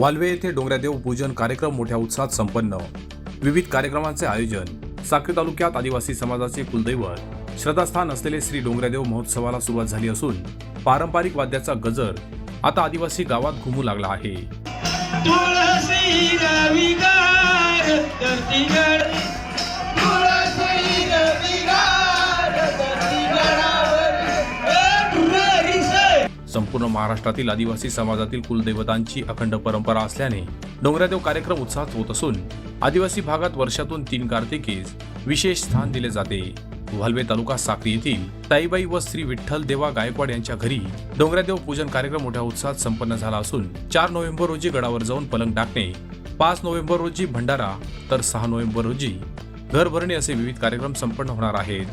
वाल्वे येथे डोंगरादेव पूजन कार्यक्रम मोठ्या उत्साहात संपन्न. विविध कार्यक्रमांचे आयोजन. साक्री तालुक्यात आदिवासी समाजाचे कुलदैवत. श्रद्धास्थान असलेले श्री डोंगरादेव महोत्सवाला सुरुवात झाली असून पारंपरिक वाद्याचा गजर आता आदिवासी गावात घुमू लागला आहे. संपूर्ण महाराष्ट्रातील आदिवासी समाजातील कुलदैवतांची अखंड परंपरा असल्याने डोंगरादेव कार्यक्रम उत्साहात होत असून आदिवासी भागात वर्षातून तीन कार्तिकीस विशेष स्थान दिले जाते. वाल्वे तालुका साक्री येथील ताईबाई व श्री विठ्ठल देवा गायकवाड यांच्या घरी डोंगरादेव पूजन कार्यक्रम मोठ्या उत्साहात संपन्न झाला असून चार नोव्हेंबर रोजी गडावर जाऊन पलंग टाकणे पाच नोव्हेंबर रोजी भंडारा तर सहा नोव्हेंबर रोजी घर भरणे असे विविध कार्यक्रम संपन्न होणार आहेत.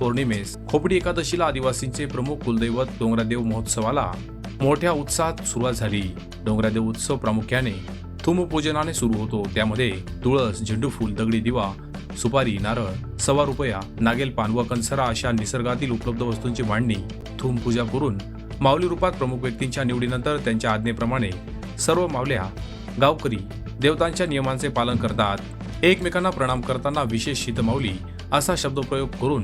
पौर्णिमेस खोपडी एकादशीला आदिवासींचे प्रमुख कुलदैवत डोंगरादेव महोत्सवाला मोठ्या उत्साहात सुरुवात झाली. डोंगरादेव उत्सव प्रामुख्याने थुमपूजनाने सुरू होतो. त्यामध्ये तुळस झेंडूफूल दगडी दिवा सुपारी नारळ सव्वा रुपया नागेल पान व कंसरा अशा निसर्गातील उपलब्ध वस्तूंची मांडणी थूम पूजा करून माऊली रूपात प्रमुख व्यक्तींच्या निवडीनंतर त्यांच्या आज्ञेप्रमाणे सर्व मावल्या गावकरी देवतांच्या नियमांचे पालन करतात. एकमेकांना प्रणाम करताना विशेष शीतमाऊली असा शब्दप्रयोग करून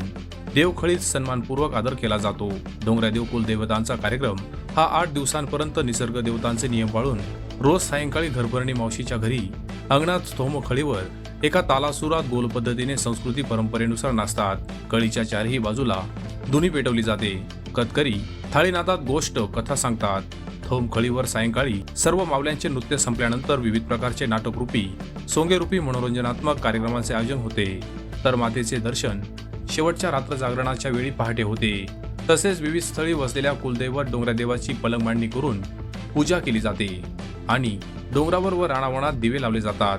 देवखळीत सन्मानपूर्वक आदर केला जातो. डोंगऱ्या देवकुल कुलदेवतांचा कार्यक्रम हा आठ दिवसांपर्यंत निसर्ग देवतांचे नियम पाळून रोज सायंकाळी घरभरणी मावशीच्या घरी अंगणात स्तोमखळीवर एका तालासुरात गोल पद्धतीने संस्कृती परंपरेनुसार नाचतात. कळीच्या चारही बाजूला धुनी पेटवली जाते. कतकरी थाळीनादात गोष्ट कथा सांगतात. थोम खळीवर सायंकाळी सर्व मावल्यांचे नृत्य संपल्यानंतर विविध प्रकारचे नाटकरूपी सोंगेरूपी मनोरंजनात्मक कार्यक्रमांचे आयोजन होते. तर मातेचे दर्शन शेवटच्या रात्र जागरणाच्या वेळी पहाटे होते. तसेच विविध स्थळी वसलेल्या कुलदैवत डोंगरादेवाची पलंग मांडणी करून पूजा केली जाते. आणि डोंगरावर व राणावणात दिवे लावले जातात.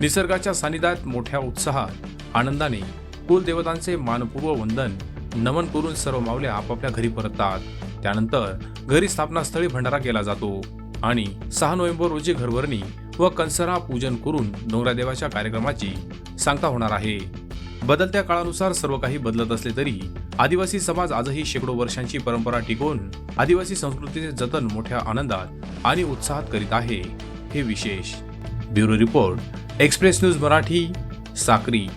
निसर्गाच्या सानिध्यात मोठ्या उत्साहात आनंदाने कुलदेवतांचे मानपूर्व वंदन नमन करून सर्व मावल्या आपापल्या घरी परततात. त्यानंतर घरी स्थापनास्थळी भंडारा केला जातो आणि सहा नोव्हेंबर रोजी घरभरणी व कंसरा पूजन करून डोंगरादेवाच्या कार्यक्रमाची सांगता होणार आहे. बदलत्या काळानुसार सर्व काही बदलत असले तरी आदिवासी समाज आजही शेकडो वर्षांची परंपरा टिकवून आदिवासी संस्कृतीचे जतन मोठ्या आनंदात आणि उत्साहात करीत आहे. हे विशेष bureau report express news Marathi Sakri.